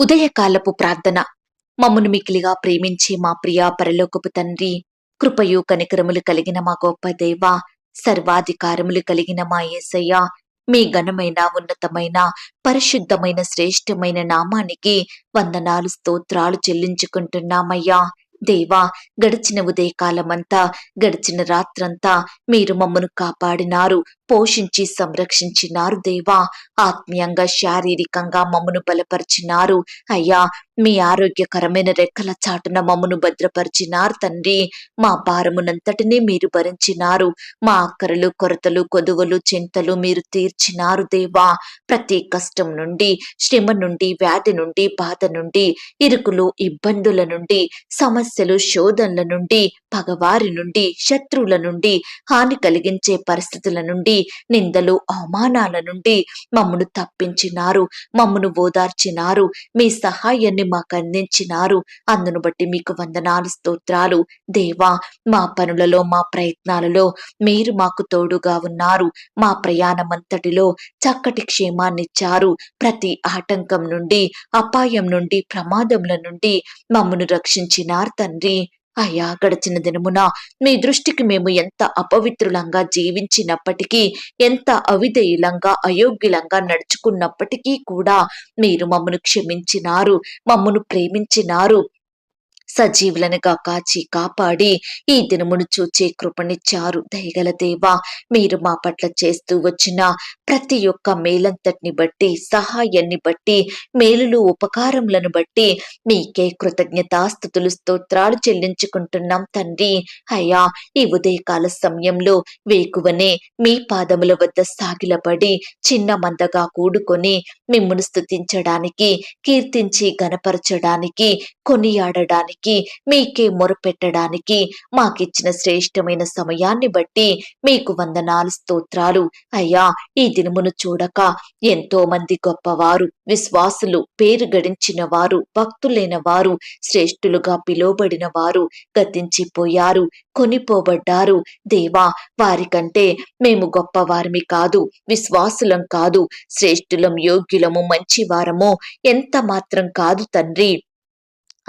ఉదయకాలపు ప్రార్థన. మమ్మను మికిలిగా ప్రేమించే మా ప్రియా పరలోకపు తండ్రి కృపయు కనికరములు కలిగిన మా గొప్ప దేవ సర్వాధికారములు కలిగిన మా యేసయ్య మీ ఘనమైన ఉన్నతమైన పరిశుద్ధమైన శ్రేష్టమైన నామానికి వందనాలు స్తోత్రాలు చెల్లించుకుంటున్నామయ్యా. దేవా గడిచిన ఉదయకాలమంతా గడిచిన రాత్రంతా మీరు మమ్మను కాపాడినారు పోషించి సంరక్షించినారు దేవా. ఆత్మీయంగా శారీరకంగా మమ్మను బలపరిచినారు. అయ్యా మీ ఆరోగ్యకరమైన రెక్కల చాటున మమ్మను భద్రపరిచినారు తండ్రి. మా భారమునంతటినీ మీరు భరించినారు. మా అక్కరలు కొరతలు కొదువలు చింతలు మీరు తీర్చినారు దేవా. ప్రతి కష్టం నుండి శ్రమ నుండి వ్యాధి నుండి బాధ నుండి ఇరుకులు ఇబ్బందుల నుండి సమస్యలు శోధనల నుండి పగవారి నుండి శత్రువుల నుండి హాని కలిగించే పరిస్థితుల నుండి నిందలు అవమానాల నుండి మమ్మను తప్పించినారు. మమ్మను ఓదార్చినారు. మీ సహాయాన్ని మాకు అందించినారు అందును బట్టి మీకు వందనాలు స్తోత్రాలు. దేవా మా పనులలో మా ప్రయత్నాలలో మీరు మాకు తోడుగా ఉన్నారు. మా ప్రయాణమంతటిలో చక్కటి క్షేమాన్నిచ్చారు. ప్రతి ఆటంకం నుండి అపాయం నుండి ప్రమాదముల నుండి మమ్మను రక్షించినారు తండ్రి. అయ్యా గడిచిన దినమున మీ దృష్టికి మేము ఎంత అపవిత్రులంగా జీవించినప్పటికీ ఎంత అవిధేయులంగా అయోగ్యులంగా నడుచుకున్నప్పటికీ కూడా మీరు మమ్మను క్షమించినారు మమ్మను ప్రేమించినారు. సజీవులనుగా కాచి కాపాడి ఈ దినమును చూచే కృపనిచ్చారు. దయగల దేవా మీరు మా పట్ల చేస్తూ వచ్చిన ప్రతి ఒక్క మేలంతటిని బట్టి సహాయాన్ని బట్టి మేలులు ఉపకారములను బట్టి మీకే కృతజ్ఞతాస్థుతులు స్తోత్రాలు చెల్లించుకుంటున్నాం తండ్రి. అయ్యా ఈ ఉదయకాల సమయంలో వేకువనే మీ పాదముల వద్ద సాగిలపడి చిన్న మందగా కూడుకొని మిమ్మును స్తుతించడానికి కీర్తించి గనపరచడానికి కొనియాడడానికి మీకే మొరపెట్టడానికి మాకిచ్చిన శ్రేష్టమైన సమయాన్ని బట్టి మీకు వందనాలు స్తోత్రాలు. అయ్యా ఈ దినమును చూడక ఎంతో మంది గొప్పవారు విశ్వాసులు పేరు గడించిన వారు భక్తులైన వారు శ్రేష్ఠులుగా పిలువబడిన వారు గతించిపోయారు కొనిపోబడ్డారు. దేవా వారికంటే మేము గొప్పవారిమి కాదు విశ్వాసులం కాదు శ్రేష్ఠులం యోగ్యులము మంచివారము ఎంత మాత్రం కాదు తండ్రి.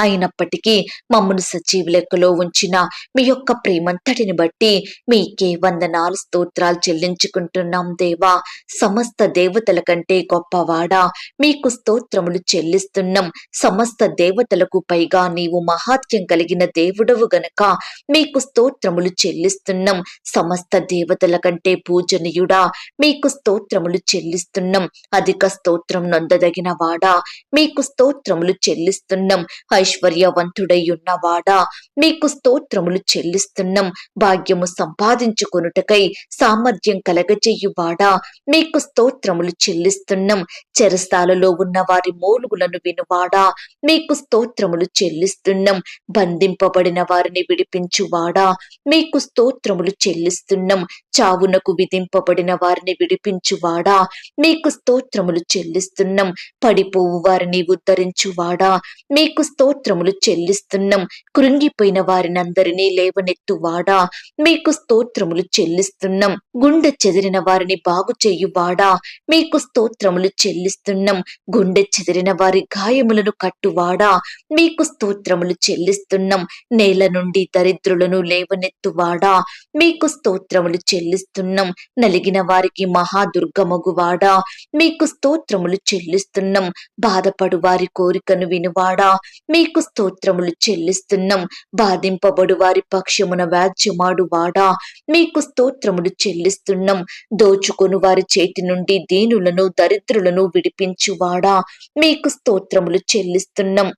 అయినప్పటికీ మమ్మను సజీవ లెక్కలో ఉంచిన మీ యొక్క ప్రేమంతటిని బట్టి మీకే వందనాలు స్తోత్రాలు చెల్లించుకుంటున్నాం దేవా. సమస్త దేవతల కంటే గొప్పవాడా. మీకు స్తోత్రములు చెల్లిస్తున్నాం. సమస్త దేవతలకు పైగా నీవు మహాత్యం కలిగిన దేవుడవు గనక మీకు స్తోత్రములు చెల్లిస్తున్నాం. సమస్త దేవతల కంటే పూజనీయుడా. మీకు స్తోత్రములు చెల్లిస్తున్నాం. అధిక స్తోత్రం నొందదగిన వాడా మీకు స్తోత్రములు చెల్లిస్తున్నాం. ఐశ్వర్యవంతుడై ఉన్నవాడా మీకు స్తోత్రములు చెల్లిస్తున్నాం. భాగ్యము సంపాదించుకొనుటకై సామర్థ్యం కలగజేయువాడా? మీకు స్తోత్రములు చెల్లిస్తున్నాం. చెరసాలలో ఉన్న వారి మూలుగులను వినువాడా? మీకు స్తోత్రములు చెల్లిస్తున్నాం. బంధింపబడిన వారిని విడిపించువాడా? మీకు స్తోత్రములు చెల్లిస్తున్నాం. చావునకు విధింపబడిన వారిని విడిపించువాడా? మీకు స్తోత్రములు చెల్లిస్తున్నాం. పడిపోవు వారిని ఉద్ధరించువాడా మీకు స్తోత్రములు చెల్లిస్తున్నాం. కృంగిపోయిన వారినందరినీ లేవనెత్తువాడా? మీకు స్తోత్రములు చెల్లిస్తున్నాం. గుండె చెదిరిన వారిని బాగు చేయువాడా? మీకు స్తోత్రములు చెల్లిస్తున్నాం. గుండె చెదిరిన వారి గాయములను కట్టువాడా? మీకు స్తోత్రములు చెల్లిస్తున్నాం. నేల నుండి దరిద్రులను లేవనెత్తువాడా? మీకు స్తోత్రములు చెల్లిస్తున్నాం. నలిగిన వారికి మహాదుర్గమగువాడా? మీకు స్తోత్రములు చెల్లిస్తున్నాం. బాధపడు వారి కోరికను వినువాడా? మీకు స్తోత్రములు చెల్లిస్తున్నాం. బాధింపబడు వారి పక్షమున వ్యాధ్యమాడు వాడా. మీకు స్తోత్రములు చెల్లిస్తున్నాం. దోచుకొను వారి చేతి నుండి దీనులను దరిద్రులను విడిపించువాడా. మీకు స్తోత్రములు చెల్లిస్తున్నాం.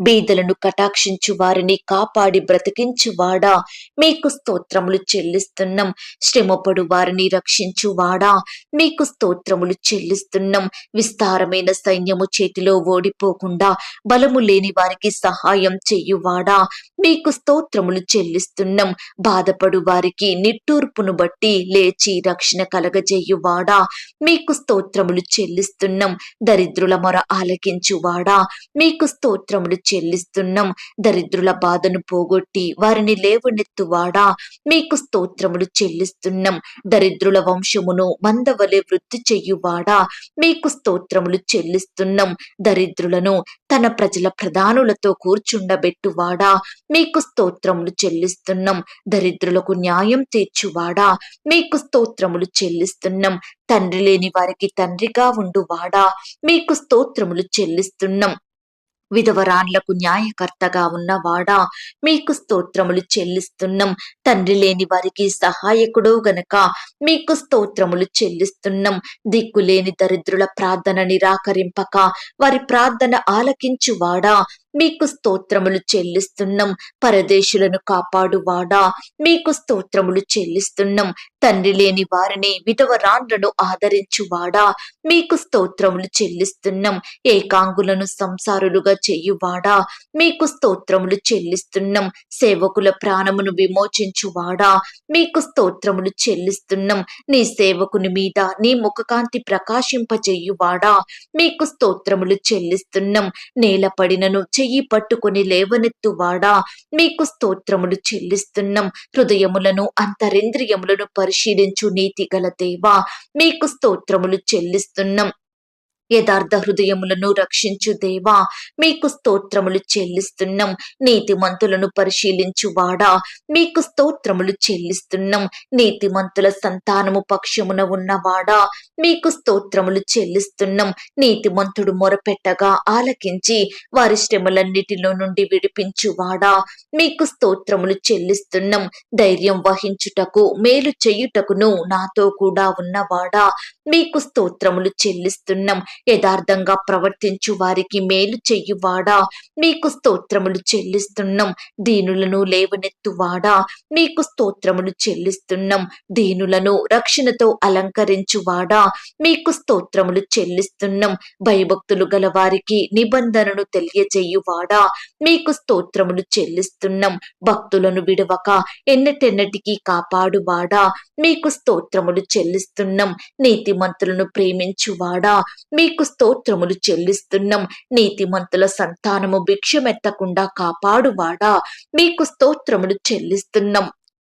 బీదలను కటాక్షించు వారిని కాపాడి బ్రతికించువాడా? మీకు స్తోత్రములు చెల్లిస్తున్నాం. శ్రమపడు వారిని రక్షించువాడా? మీకు స్తోత్రములు చెల్లిస్తున్నాం. విస్తారమైన సైన్యము చేతిలో ఓడిపోకుండా బలము లేని వారికి సహాయం చేయువాడా? మీకు స్తోత్రములు చెల్లిస్తున్నాం. బాధపడు వారికి నిట్టూర్పును బట్టి లేచి రక్షణ కలగజేయువాడా? మీకు స్తోత్రములు చెల్లిస్తున్నాం. దరిద్రుల మొర ఆలకించువాడా? మీకు స్తోత్రములు చెల్లిస్తున్నాం. దరిద్రుల బాధను పోగొట్టి వారిని లేవనెత్తువాడా? మీకు స్తోత్రములు చెల్లిస్తున్నాం. దరిద్రుల వంశమును మందవలె వృద్ధి చెయ్యువాడా మీకు స్తోత్రములు చెల్లిస్తున్నాం. దరిద్రులను తన ప్రజల ప్రధానులతో కూర్చుండబెట్టువాడా? మీకు స్తోత్రములు చెల్లిస్తున్నాం. దరిద్రులకు న్యాయం తీర్చువాడా? మీకు స్తోత్రములు చెల్లిస్తున్నాం. తండ్రి లేని వారికి తండ్రిగా ఉండువాడా? మీకు స్తోత్రములు చెల్లిస్తున్నాం. విధవరాన్లకు న్యాయకర్తగా ఉన్నవాడా? మీకు స్తోత్రములు చెల్లిస్తున్నాం. తండ్రి లేని వారికి సహాయకుడు గనక మీకు స్తోత్రములు చెల్లిస్తున్నాం. దిక్కులేని దరిద్రుల ప్రార్థన నిరాకరింపక వారి ప్రార్థన ఆలకించువాడా? మీకు స్తోత్రములు చెల్లిస్తున్నాం. పరదేశులను కాపాడువాడా? మీకు స్తోత్రములు చెల్లిస్తున్నాం. తండ్రి లేని వారిని విధవరాండ్రను ఆదరించువాడా? మీకు స్తోత్రములు చెల్లిస్తున్నాం. ఏకాంగులను సంసారులుగా చేయువాడా? మీకు స్తోత్రములు చెల్లిస్తున్నాం. సేవకుల ప్రాణమును విమోచించువాడా? మీకు స్తోత్రములు చెల్లిస్తున్నాం. నీ సేవకుని మీద నీ ముఖకాంతి ప్రకాశింపజేయువాడా? మీకు స్తోత్రములు చెల్లిస్తున్నాం. నేల పడినను చెయ్యి పట్టుకుని లేవనెత్తువాడా? మీకు స్తోత్రములు చెల్లిస్తున్నాం. హృదయములను అంతరింద్రియములను పరిశీలించు నీతి గల దేవా. మీకు స్తోత్రములు చెల్లిస్తున్నాం. యథార్థ హృదయములను రక్షించు దేవా. మీకు స్తోత్రములు చెల్లిస్తున్నాం. నీతిమంతులను పరిశీలించువాడా. మీకు స్తోత్రములు చెల్లిస్తున్నాం. నీతిమంతుల సంతానము పక్షమున ఉన్నవాడా. మీకు స్తోత్రములు చెల్లిస్తున్నాం. నీతిమంతుడు మొరపెట్టగా ఆలకించి వారి శ్రమలన్నిటిలో నుండి విడిపించువాడా. మీకు స్తోత్రములు చెల్లిస్తున్నాం. ధైర్యం వహించుటకు మేలు చెయ్యుటకును నాతో కూడా ఉన్నవాడా. మీకు స్తోత్రములు చెల్లిస్తున్నాం. యథార్థంగా ప్రవర్తించు వారికి మేలు చెయ్యువాడా మీకు స్తోత్రములు చెల్లిస్తున్నాం. దీనులను లేవనెత్తువాడా? మీకు స్తోత్రములు చెల్లిస్తున్నాం. దీనులను రక్షణతో అలంకరించువాడా? మీకు స్తోత్రములు చెల్లిస్తున్నాం. భయభక్తులు గల వారికి నిబంధనను తెలియజేయువాడా? మీకు స్తోత్రములు చెల్లిస్తున్నాం. భక్తులను విడవక ఎన్నటెన్నటికీ కాపాడువాడా? మీకు స్తోత్రములు చెల్లిస్తున్నాం. నీతిమంతులను ప్రేమించువాడా? మీకు స్తోత్రములు చెల్లిస్తున్నాం. నీతిమంతుల సంతానము భిక్షమెత్తకుండా కాపాడువాడా? మీకు స్తోత్రములు చెల్లిస్తున్నాం.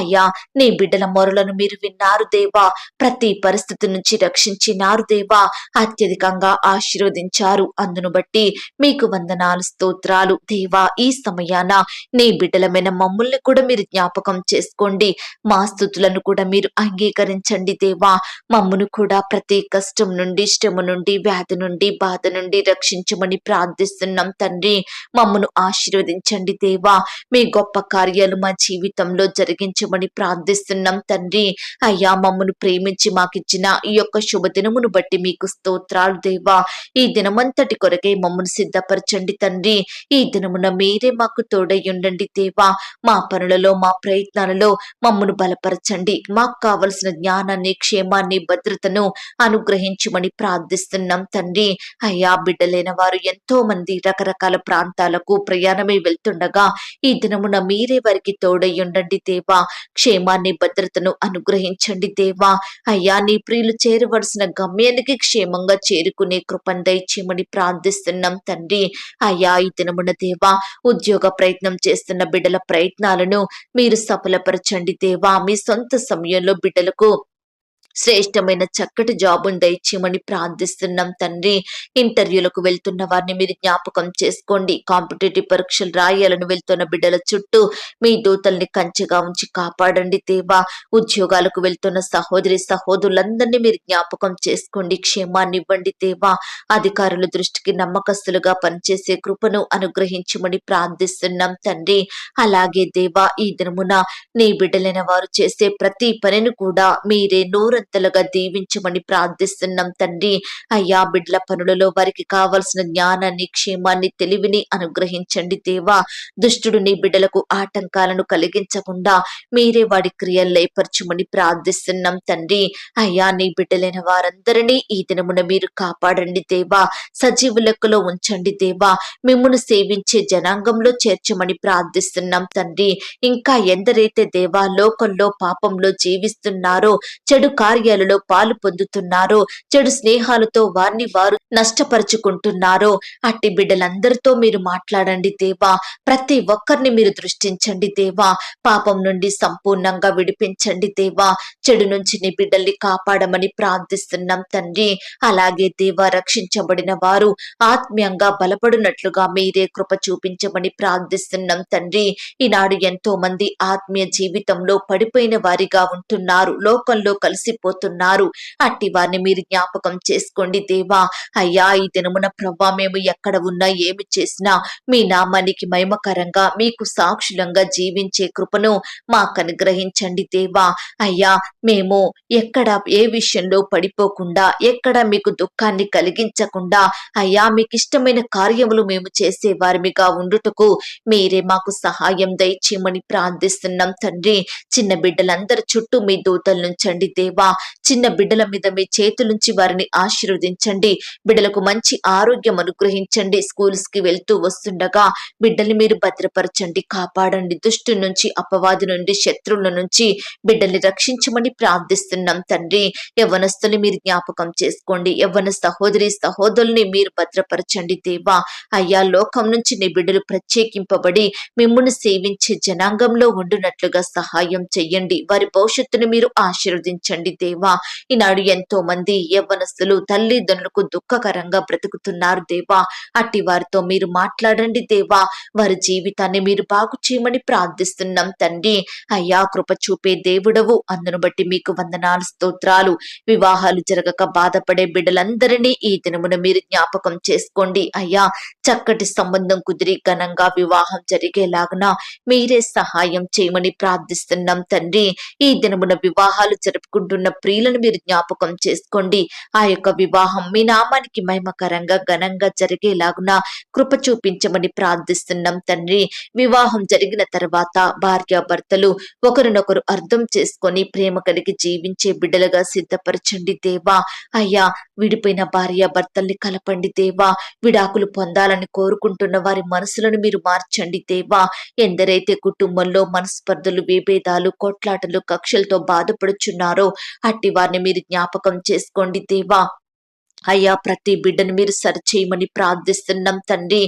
అయ్యా నీ బిడ్డల మొరలను మీరు విన్నారు దేవా. ప్రతి పరిస్థితి నుంచి రక్షించినారు దేవా. అత్యధికంగా ఆశీర్వదించారు. అందును బట్టి మీకు వందనాలు స్తోత్రాలు. దేవా ఈ సమయాన నీ బిడ్డలమైన మమ్మల్ని కూడా మీరు జ్ఞాపకం చేసుకోండి. మా స్థుతులను కూడా మీరు అంగీకరించండి దేవా. మమ్మను కూడా ప్రతి కష్టం నుండి శ్రమ నుండి వ్యాధి నుండి బాధ నుండి రక్షించమని ప్రార్థిస్తున్నాం తండ్రి. మమ్మను ఆశీర్వదించండి దేవా. మీ గొప్ప కార్యాలు మా జీవితంలో జరిగించమని ప్రార్థిస్తున్నాం తండ్రి. అయ్యా మమ్మను ప్రేమించి మాకిచ్చిన ఈ యొక్క శుభదినమును బట్టి మీకు స్తోత్రాలు దేవా. ఈ దినమంతటి కొరకే మమ్మను సిద్ధపరచండి తండ్రి. ఈ దినమున మీరే మాకు తోడై ఉండండి దేవా. మా పనులలో మా ప్రయత్నాలలో మమ్మను బలపరచండి. మాకు కావలసిన జ్ఞానాన్ని క్షేమాన్ని భద్రతను అనుగ్రహించమని ప్రార్థిస్తున్నాం తండ్రి. అయ్యా బిడ్డలైన వారు ఎంతో మంది రకరకాల ప్రాంతాలకు ప్రయాణమై వెళ్తుండగా ఈ దినమున మీరే వారికి తోడై ఉండండి దేవా. క్షేమాన్ని భద్రతను అనుగ్రహించండి దేవా. అయ్యా నీ ప్రియులు చేరవలసిన గమ్యానికి క్షేమంగా చేరుకునే కృపను దయచేయమని ప్రార్థిస్తున్నాం తండ్రి. అయ్యా ఈ దినమున దేవా ఉద్యోగ ప్రయత్నం చేస్తున్న బిడ్డల ప్రయత్నాలను మీరు సఫలపరచండి దేవా. మీ సొంత సమయంలో బిడ్డలకు శ్రేష్టమైన చక్కటి జాబును దయచేయమని ప్రార్థిస్తున్నాం తండ్రి. ఇంటర్వ్యూలకు వెళ్తున్న వారిని మీరు జ్ఞాపకం చేసుకోండి. కాంపిటేటివ్ పరీక్షలు రాయాలని వెళ్తున్న బిడ్డల చుట్టూ మీ దూతల్ని కంచెగా ఉంచి కాపాడండి దేవా. ఉద్యోగాలకు వెళ్తున్న సహోదరి సహోదరులందరినీ మీరు జ్ఞాపకం చేసుకోండి. క్షేమాన్ని ఇవ్వండి దేవా. అధికారుల దృష్టికి నమ్మకస్తులుగా పనిచేసే కృపను అనుగ్రహించమని ప్రార్థిస్తున్నాం తండ్రి. అలాగే దేవా ఈ దినమున నీ బిడ్డలైన వారు చేసే ప్రతి పనిని కూడా మీరే నూరంతలుగా పదంతలుగా దీవించమని ప్రార్థిస్తున్నాం తండ్రి. అయ్యా బిడ్ల పనులలో వారికి కావలసిన జ్ఞానాన్ని క్షేమాన్ని తెలివిని అనుగ్రహించండి దేవా. దుష్టుడు నీ బిడ్డలకు ఆటంకాలను కలిగించకుండా మీరే వాడి క్రియలు లేపరచుమని ప్రార్థిస్తున్నాం తండ్రి. అయ్యా నీ బిడ్డలైన వారందరినీ ఈ దినమున మీరు కాపాడండి దేవా. సజీవ లెక్కలో ఉంచండి దేవా. మిమ్మును సేవించే జనాంగంలో చేర్చమని ప్రార్థిస్తున్నాం తండ్రి. ఇంకా ఎందరైతే దేవా లోకంలో పాపంలో జీవిస్తున్నారో చెడు కార్యాలలో పాలు పొందుతున్నారో. చెడు స్నేహాలతో వారిని వారు నష్టపరుచుకుంటున్నారో. అట్టి బిడ్డలందరితో మీరు మాట్లాడండి దేవా. ప్రతి ఒక్కరిని మీరు దృష్టించండి దేవా. పాపం నుండి సంపూర్ణంగా విడిపించండి దేవా. చెడు నుంచి నీ బిడ్డల్ని కాపాడమని ప్రార్థిస్తున్నాం తండ్రి. అలాగే దేవా రక్షించబడిన వారు ఆత్మీయంగా బలపడినట్లుగా మీరే కృప చూపించమని ప్రార్థిస్తున్నాం తండ్రి. ఈనాడు ఎంతో మంది ఆత్మీయ జీవితంలో పడిపోయిన వారిగా ఉంటున్నారు. లోకంలో కలిసిపోతున్నారు అట్టి వారిని మీరు జ్ఞాపకం చేసుకోండి దేవా. అయ్యా ఈ దినమున ప్రభా మేము ఎక్కడ ఉన్నా ఏమి చేసినా మీ నామానికి మహిమకరంగా మీకు సాక్షులంగా జీవించే కృపను మాకు అనుగ్రహించండి దేవా. అయ్యా మేము ఎక్కడ ఏ విషయంలో పడిపోకుండా ఎక్కడ మీకు దుఃఖాన్ని కలిగించకుండా అయ్యా మీకు ఇష్టమైన కార్యములు మేము చేసే వారిమిగా ఉండుటకు మీరే మాకు సహాయం దయచేయమని ప్రార్థిస్తున్నాం తండ్రి. చిన్న బిడ్డలందరి చుట్టూ మీ దూతలు నుంచండి దేవా. చిన్న బిడ్డల మీద మీ చేతులుంచి వారిని ఆశీర్వదించండి. బిడ్డలకు మంచి ఆరోగ్యం అనుగ్రహించండి. స్కూల్స్కి వెళ్తూ వస్తుండగా బిడ్డల్ని మీరు భద్రపరచండి. కాపాడండి. దుష్టు నుంచి అపవాది నుండి శత్రువుల నుంచి బిడ్డల్ని రక్షించమని ప్రార్థిస్తున్నాం తండ్రి. యవ్వనస్తుని మీరు జ్ఞాపకం చేసుకోండి. యవ్వన సహోదరి సహోదరుల్ని మీరు భద్రపరచండి దేవా. అయ్యా లోకం నుంచి నీ బిడ్డలు ప్రత్యేకింపబడి మిమ్మును సేవించే జనాంగంలో ఉండునట్లుగా సహాయం చెయ్యండి. వారి భవిష్యత్తును మీరు ఆశీర్వదించండి దేవా. ఈనాడు ఎంతో మంది యవ్వనస్తులు తల్లిదండ్రులకు దుఃఖకరంగా బ్రతుకుతున్నారు దేవా. అట్టి వారితో మీరు మాట్లాడండి దేవా. వారి జీవితాన్ని మీరు బాగు చేయమని ప్రార్థిస్తున్నాం తండ్రి. అయ్యా కృప చూపే దేవుడవు. అందును బట్టి మీకు వందనాలు స్తోత్రాలు. వివాహాలు జరగక బాధపడే బిడ్డలందరినీ ఈ దినమున మీరు జ్ఞాపకం చేసుకోండి. అయ్యా చక్కటి సంబంధం కుదిరి ఘనంగా వివాహం జరిగేలాగున మీరే సహాయం చేయమని ప్రార్థిస్తున్నాం తండ్రి. ఈ దినమున వివాహాలు జరుపుకుంటున్న ప్రియులను మీరు జ్ఞాపకం చేసుకోండి. ఆ యొక్క వివాహం మీ నామానికి మహిమకరంగా ఘనంగా జరిగేలాగున కృప చూపించమని ప్రార్థిస్తున్నాం తండ్రి. వివాహం జరిగిన తర్వాత భార్య భర్తలు ఒకరినొకరు అర్థం చేసుకొని ప్రేమ కలిగి జీవించే బిడ్డలుగా సిద్ధపరచండి దేవా. అయ్యా విడిపోయిన భార్య భర్తల్ని కలపండి దేవా. విడాకులు పొందాలని కోరుకుంటున్న వారి మనసులను మీరు మార్చండి దేవా. ఎందరైతే కుటుంబంలో మనస్పర్ధలు విభేదాలు కొట్లాటలు కక్షలతో బాధపడుచున్నారో అట్టి వారిని మీరు జ్ఞాపకం చేసుకోండి దేవా. అయ్యా ప్రతి బిడ్డను మీరు సరిచేయమని ప్రార్థిస్తున్నాం తండ్రి.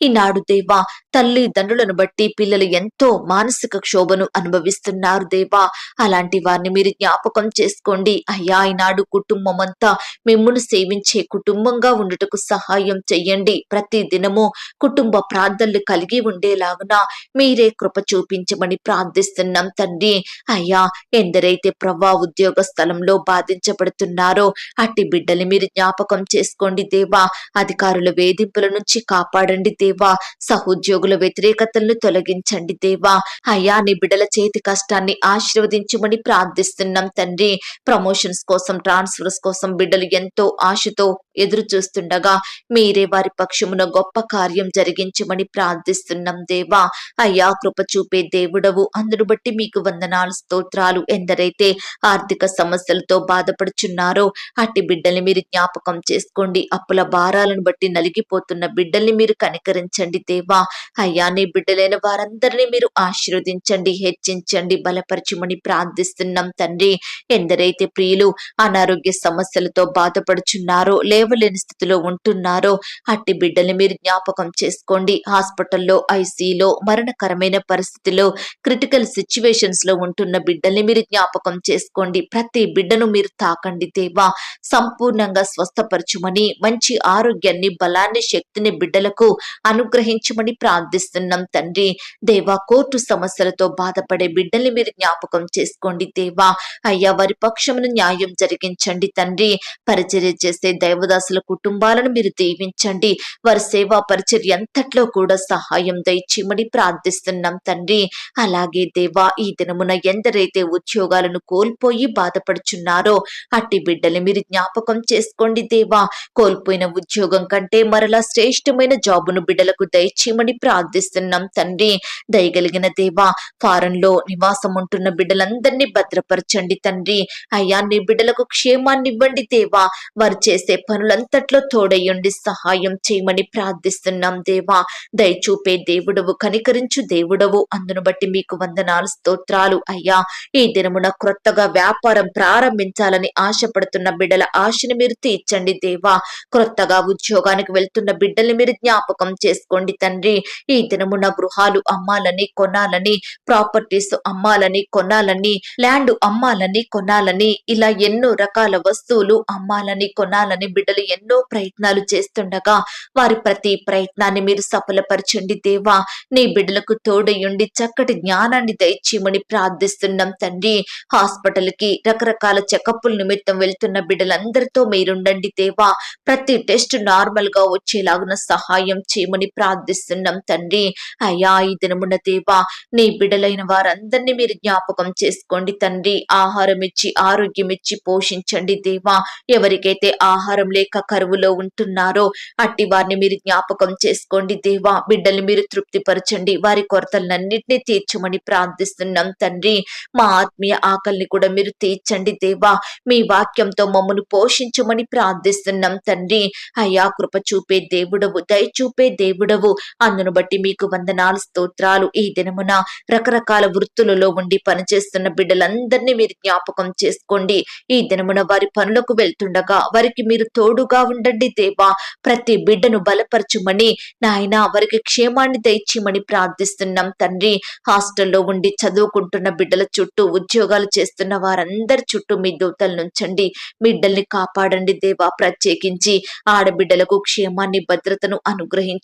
ఈనాడు దేవా తల్లి తండ్రులను బట్టి పిల్లలు ఎంతో మానసిక క్షోభను అనుభవిస్తున్నారు దేవా. అలాంటి వారిని మీరు జ్ఞాపకం చేసుకోండి. అయ్యా ఈనాడు కుటుంబం అంతా మిమ్మును సేవించే కుటుంబంగా ఉండుటకు సహాయం చెయ్యండి. ప్రతి దినము కుటుంబ ప్రార్థనలు కలిగి ఉండేలాగున మీరే కృప చూపించమని ప్రార్థిస్తున్నాం తండ్రి. అయ్యా ఎందరైతే ప్రభా ఉద్యోగ స్థలంలో బాధించబడుతున్నారో అట్టి బిడ్డలు మీరు జ్ఞాపకం చేసుకోండి దేవా. అధికారుల వేధింపుల నుంచి కాపాడండి దేవా. సహోద్యోగుల వ్యతిరేకతలను తొలగించండి దేవా. అయ్యా నీ బిడ్డల చేతి కష్టాన్ని ఆశీర్వదించమని ప్రార్థిస్తున్నాం తండ్రి. ప్రమోషన్స్ కోసం ట్రాన్స్ఫర్స్ కోసం బిడ్డలు ఎంతో ఆశతో ఎదురు చూస్తుండగా మీరే వారి పక్షమున గొప్ప కార్యం జరిగించమని ప్రార్థిస్తున్నాం దేవా. అయ్యా కృప చూపే దేవుడవు. అందును బట్టి మీకు వందనాలు స్తోత్రాలు. ఎందరైతే ఆర్థిక సమస్యలతో బాధపడుచున్నారో అట్టి బిడ్డల్ని మీరు జ్ఞాపకం చేసుకోండి. అప్పుల భారాలను బట్టి నలిగిపోతున్న బిడ్డల్ని మీరు కనికరించండి దేవా. అయ్యా నీ బిడ్డలైన వారందరినీ మీరు ఆశీర్వదించండి హెచ్చించండి బలపరచమని ప్రార్థిస్తున్నాం తండ్రి. ఎందరైతే ప్రియులు అనారోగ్య సమస్యలతో బాధపడుచున్నారో లేవలేని స్థితిలో ఉంటున్నారో అట్టి బిడ్డల్ని మీరు జ్ఞాపకం చేసుకోండి. హాస్పిటల్లో ఐసీలో మరణకరమైన పరిస్థితిలో క్రిటికల్ సిచ్యువేషన్స్లో ఉంటున్న బిడ్డల్ని మీరు జ్ఞాపకం చేసుకోండి. ప్రతి బిడ్డను మీరు తాకండి దేవా. సంపూర్ణంగా స్వస్థపరచుమని మంచి ఆరోగ్యాన్ని బలాన్ని శక్తిని బిడ్డలకు అనుగ్రహించమని ప్రార్థిస్తున్నాం తండ్రి. దేవా కోర్టు సమస్యలతో బాధపడే బిడ్డల్ని మీరు జ్ఞాపకం చేసుకోండి దేవా. అయ్యా వారి పక్షమును న్యాయం జరిగించండి తండ్రి. పరిచర్య చేసే దైవదాసుల కుటుంబాలను మీరు దీవించండి. వారి సేవా పరిచర్య అంతట్లో కూడా సహాయం దయచేయమని ప్రార్థిస్తున్నాం తండ్రి. అలాగే దేవా ఈ దినమున ఎందరైతే ఉద్యోగాలను కోల్పోయి బాధపడుచున్నారో అట్టి బిడ్డలు మీరు జ్ఞాపకం చేసుకోండి దేవా. కోల్పోయిన ఉద్యోగం కంటే మరలా శ్రేష్టమైన జాబును బిడ్డలకు దయచేయమని ప్రార్థిస్తున్నాం తండ్రి. దయగలిగిన దేవా ఫారంలో నివాసం ఉంటున్న బిడ్డలందరినీ భద్రపరచండి తండ్రి. అయ్యా నీ బిడ్డలకు క్షేమాన్ని ఇవ్వండి దేవా. వారు చేసే పనులంతట్లో తోడయ్యండి సహాయం చేయమని ప్రార్థిస్తున్నాం దేవా. దయచూపే దేవుడవు కనికరించు దేవుడవు. అందును బట్టి మీకు వందనాలు స్తోత్రాలు అయ్యా. ఈ దినమున క్రొత్తగా వ్యాపారం ప్రారంభించాలని ఆశపడుతున్న బిడ్డల ఆశని మీరు తీర్చండి దేవా. క్రొత్తగా ఉద్యోగానికి వెళ్తున్న బిడ్డల్ని మీరు జ్ఞాపకం చేసుకోండి తండ్రి. ఈ దినమున గృహాలు అమ్మాలని కొనాలని ప్రాపర్టీస్ అమ్మాలని కొనాలని ల్యాండ్ అమ్మాలని కొనాలని ఇలా ఎన్నో రకాల వస్తువులు అమ్మాలని కొనాలని బిడ్డలు ఎన్నో ప్రయత్నాలు చేస్తుండగా వారి ప్రతి ప్రయత్నాన్ని మీరు సఫలపరచండి దేవా. నీ బిడ్డలకు తోడయుండి చక్కటి జ్ఞానాన్ని దయచేయమని ప్రార్థిస్తున్నాం తండ్రి. హాస్పిటల్కి రకరకాల చెకప్పుల నిమిత్తం వెళ్తున్న బిడ్డలందరితో మీరుండండి దేవా. ప్రతి టెస్ట్ నార్మల్గా వచ్చేలాగున సహాయం చేయమని ప్రార్థిస్తున్నాం తండ్రి. అయ్యా ఈ దినమున దేవా నీ బిడ్డలైన వారందరినీ మీరు జ్ఞాపకం చేసుకోండి తండ్రి. ఆహారం ఇచ్చి ఆరోగ్యం ఇచ్చి పోషించండి దేవా. ఎవరికైతే ఆహారం లేక కరువులో ఉంటున్నారో అట్టి వారిని మీరు జ్ఞాపకం చేసుకోండి దేవా. బిడ్డల్ని మీరు తృప్తిపరచండి. వారి కొరతలన్నింటినీ తీర్చమని ప్రార్థిస్తున్నాం తండ్రి. మా ఆత్మీయ ఆకలిని కూడా మీరు తీర్చండి దేవా. మీ వాక్యంతో మమ్మను పోషించమని ప్రార్థిస్తున్నాం తండ్రి. అయ్యా కృప చూపే దేవుడవు దయ చూపే దేవుడవు. అందును బట్టి మీకు వందనాలు స్తోత్రాలు. ఈ దినమున రకరకాల వృత్తులలో ఉండి పనిచేస్తున్న బిడ్డలందరినీ మీరు జ్ఞాపకం చేసుకోండి. ఈ దినమున వారి పనులకు వెళ్తుండగా వారికి మీరు తోడుగా ఉండండి దేవా. ప్రతి బిడ్డను బలపరచుమని నాయన వారికి క్షేమాన్ని తెచ్చిమని ప్రార్థిస్తున్నాం తండ్రి. హాస్టల్లో ఉండి చదువుకుంటున్న బిడ్డల చుట్టూ ఉద్యోగాలు చేస్తున్న వారందరి చుట్టూ మీ దూతలు నుంచండి బిడ్డల్ని కాపాడండి దేవా. ప్రత్యేకించి ఆడబిడ్డలకు క్షేమాన్ని భద్రతను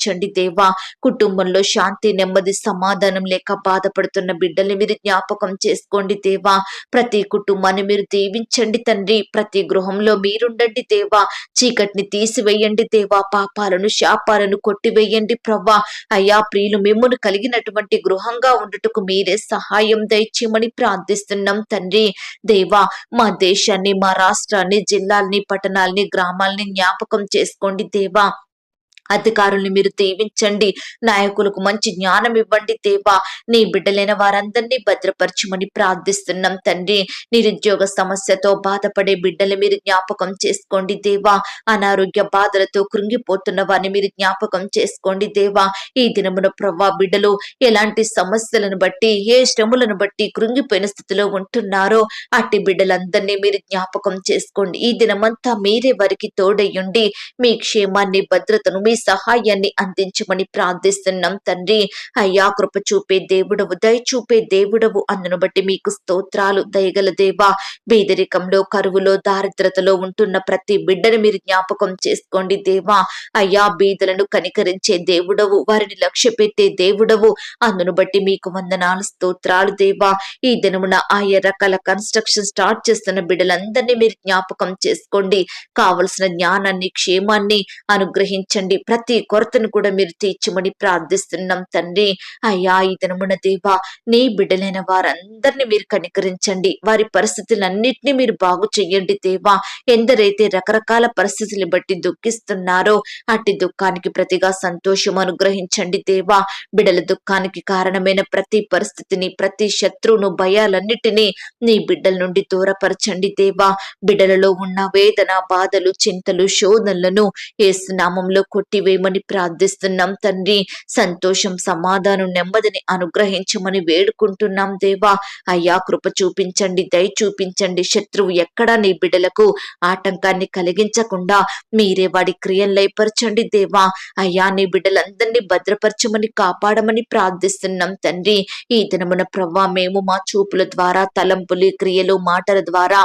అనుగ్రహించండి దేవా. కుటుంబంలో శాంతి నెమ్మది సమాధానం లేక బాధపడుతున్న బిడ్డల్ని మీరు జ్ఞాపకం చేసుకోండి దేవా. ప్రతి కుటుంబాన్ని మీరు దీవించండి తండ్రి. ప్రతి గృహంలో మీరుండండి దేవా. చీకటిని తీసివేయండి దేవా. పాపాలను శాపాలను కొట్టివేయండి ప్రవ్వా. అయ్యా ప్రియులు మిమ్మల్ని కలిగినటువంటి గృహంగా ఉండటకు మీరే సహాయం దయచేయమని ప్రార్థిస్తున్నాం తండ్రి. దేవా మా దేశాన్ని మా రాష్ట్రాన్ని జిల్లాల్ని పట్టణాల్ని గ్రామాల్ని జ్ఞాపకం చేసుకోండి దేవా. అధికారుల్ని మీరు దీవించండి. నాయకులకు మంచి జ్ఞానం ఇవ్వండి దేవా. నీ బిడ్డలైన వారందరినీ భద్రపరచమని ప్రార్థిస్తున్నాం తండ్రి. నిరుద్యోగ సమస్యతో బాధపడే బిడ్డలు మీరు జ్ఞాపకం చేసుకోండి దేవా. అనారోగ్య బాధలతో కృంగిపోతున్న వారిని మీరు జ్ఞాపకం చేసుకోండి దేవా. ఈ దినమున ప్రవ్వా బిడ్డలు ఎలాంటి సమస్యలను బట్టి ఏ శ్రములను బట్టి కృంగిపోయిన స్థితిలో ఉంటున్నారో అట్టి బిడ్డలందరినీ మీరు జ్ఞాపకం చేసుకోండి. ఈ దినమంతా మీరే వారికి తోడయ్యుండి మీ క్షేమాన్ని భద్రతను మీ సహాయాన్ని అందించమని ప్రార్థిస్తున్నాం తండ్రి. అయ్యా కృప చూపే దేవుడవు దయ చూపే దేవుడవు. అందును బట్టి మీకు స్తోత్రాలు దయగల దేవా. బీదరికంలో కరువులో దారిద్రతలో ఉంటున్న ప్రతి బిడ్డను మీరు జ్ఞాపకం చేసుకోండి దేవా. అయ్యా బీదలను కనికరించే దేవుడవు వారిని లక్ష్య పెట్టే దేవుడవు. అందును బట్టి మీకు వందనాలు స్తోత్రాలు దేవా. ఈ దినమున ఆయా రకాల కన్స్ట్రక్షన్ స్టార్ట్ చేస్తున్న బిడ్డలందరినీ మీరు జ్ఞాపకం చేసుకోండి. కావలసిన జ్ఞానాన్ని క్షేమాన్ని అనుగ్రహించండి. ప్రతి కొరతను కూడా మీరు తీర్చమని ప్రార్థిస్తున్నాం తండ్రి. అయ్యా ఈ దినమున దేవా నీ బిడ్డలైన వారందరినీ మీరు కనికరించండి. వారి పరిస్థితులన్నింటినీ మీరు బాగు చెయ్యండి దేవా. ఎందరైతే రకరకాల పరిస్థితులు బట్టి దుఃఖిస్తున్నారో అట్టి దుఃఖానికి ప్రతిగా సంతోషం అనుగ్రహించండి దేవా. బిడల దుఃఖానికి కారణమైన ప్రతి పరిస్థితిని ప్రతి శత్రువును భయాలన్నిటినీ నీ బిడ్డల నుండి దూరపరచండి దేవా. బిడలలో ఉన్న వేదన బాధలు చింతలు శోధనలను ఏసునామంలో కొట్టివేయమని ప్రార్థిస్తున్నాం తండ్రి. సంతోషం సమాధానం నెమ్మదిని అనుగ్రహించమని వేడుకుంటున్నాం దేవా. అయ్యా కృప చూపించండి దయ చూపించండి. శత్రువు ఎక్కడా నీ బిడ్డలకు ఆటంకాన్ని కలిగించకుండా మీరే వాడి క్రియలు లయపరచండి దేవా. అయ్యా నీ బిడ్డలందరినీ భద్రపరచమని కాపాడమని ప్రార్థిస్తున్నాం తండ్రి. ఈ దినమున ప్రవ్వా మేము మా చూపుల ద్వారా తలంపులు క్రియలు మాటల ద్వారా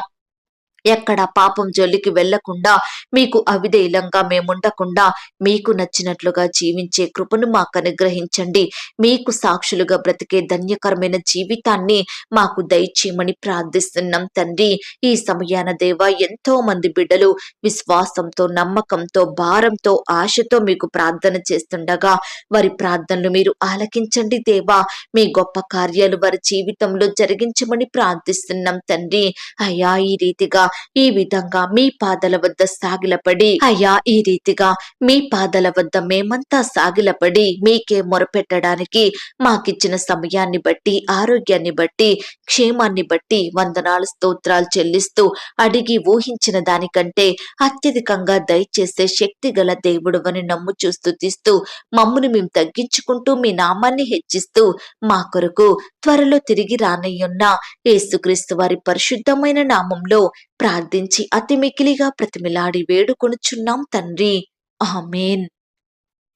ఎక్కడ పాపం జోలికి వెళ్ళకుండా మీకు అవిధేయులంగా మేముండకుండా మీకు నచ్చినట్లుగా జీవించే కృపను మాకు అనుగ్రహించండి. మీకు సాక్షులుగా బ్రతికే ధన్యకరమైన జీవితాన్ని మాకు దయచేయమని ప్రార్థిస్తున్నాం తండ్రి. ఈ సమయాన దేవ ఎంతో మంది బిడ్డలు విశ్వాసంతో నమ్మకంతో భారంతో ఆశతో మీకు ప్రార్థన చేస్తుండగా వారి ప్రార్థనలు మీరు ఆలకించండి దేవా. మీ గొప్ప కార్యాలు వారి జీవితంలో జరిగించమని ప్రార్థిస్తున్నాం తండ్రి. అయ్యా ఈ రీతిగా ఈ విధంగా మీ పాదల వద్ద సాగిలపడి అయ్యా ఈ రీతిగా మీ పాదల వద్ద మేమంతా సాగిలపడి మీకే మొరపెట్టడానికి మాకిచ్చిన సమయాన్ని బట్టి ఆరోగ్యాన్ని బట్టి క్షేమాన్ని బట్టి వందనాలు స్తోత్రాలు చెల్లిస్తూ అడిగి ఊహించిన దానికంటే అత్యధికంగా దయచేసే శక్తి గల దేవుడు అని నమ్ము చూస్తూ తీస్తూ మమ్మును మేము తగ్గించుకుంటూ మీ నామాన్ని హెచ్చిస్తూ మా కొరకు త్వరలో తిరిగి రానయ్యున్న యేసుక్రీస్తు వారి పరిశుద్ధమైన నామంలో ప్రార్థించి అతి మికిలిగా ప్రతిమిలాడి వేడుకొనుచున్నాం తండ్రి. ఆమెన్.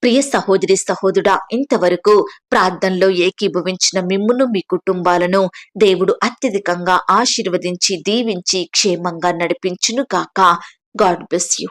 ప్రియ సహోదరి సహోదరుడా ఇంతవరకు ప్రార్థనలో ఏకీభవించిన మిమ్మును మీ కుటుంబాలను దేవుడు అత్యధికంగా ఆశీర్వదించి దీవించి క్షేమంగా నడిపించును గాక. God bless you.